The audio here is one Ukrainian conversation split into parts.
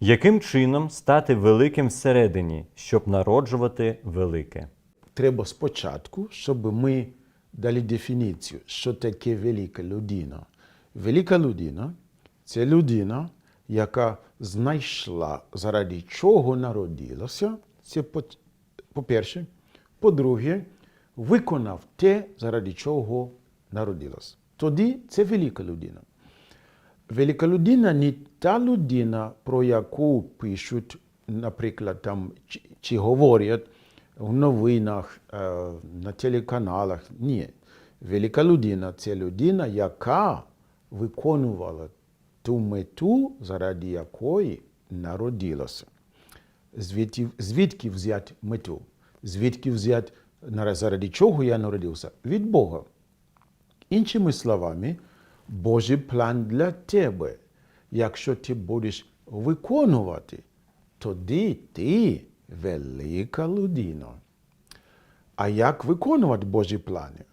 Яким чином стати великим всередині, щоб народжувати велике? Треба спочатку, щоб ми дали дефініцію, що таке велика людина. Велика людина це людина, яка знайшла, заради чого народилася. Це по- по-перше. По-друге, виконав те, заради чого народилась. Тоді це велика людина. Велика людина не та людина, про яку пишуть, наприклад, там, чи, чи говорять в новинах, е, на телеканалах. Ні. Велика людина це людина, яка виконувала ту мету, заради якої народилася. Звідки, звідки взяти мету? Звідки взяти, заради чого я народився? Від Бога. Іншими словами, Божий план для тебе. Якщо ти будеш виконувати, тоді ти велика людина. А як виконувати Божі плани?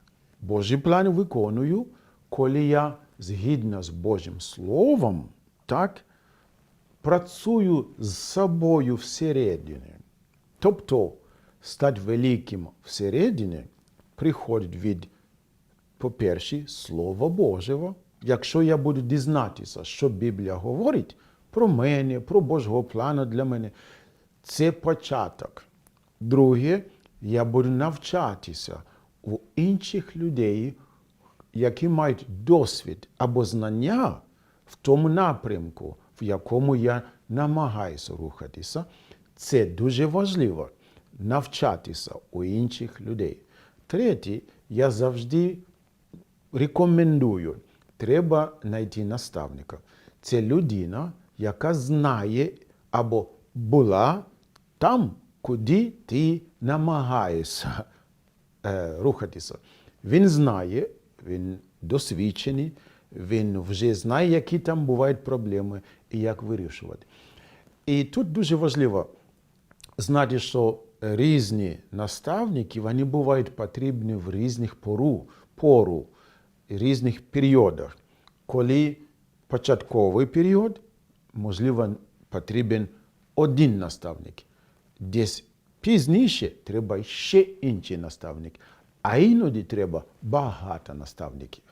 Божі плани виконую, коли я згідно з Божим Словом, так, працюю з собою всередині. Тобто, стати великим всередині приходить від по-перше, Слово Божого. Якщо я буду дізнатися, що Біблія говорить про мене, про Божого плану для мене, це початок. Друге, я буду навчатися у інших людей, які мають досвід або знання в тому напрямку, в якому я намагаюся рухатися. Це дуже важливо навчатися у інших людей. Третє, я завжди рекомендую, треба знайти наставника. Це людина, яка знає або була там, куди ти намагаєшся е, рухатися. Він знає, він досвідчений, він вже знає, які там бувають проблеми і як вирішувати. І тут дуже важливо знати, що різні наставники вони бувають потрібні в різних пору, пору різних періодах. Коли початковий період, можливо, потрібен один наставник. Десь пізніше треба ще інший наставник, а іноді треба багато наставників.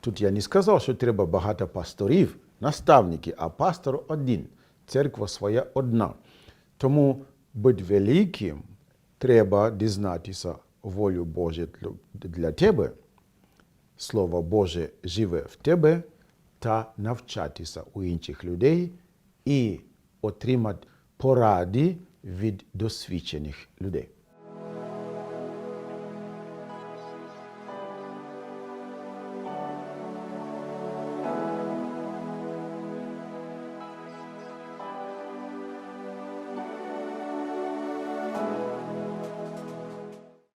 Тут я не сказав, що треба багато пасторів, наставники, а пастор один. Церква своя одна. Тому бути великим треба дізнатися волю Божу для тебе. Слово Боже живе в тебе та навчатися у інших людей і отримати поради від досвідчених людей.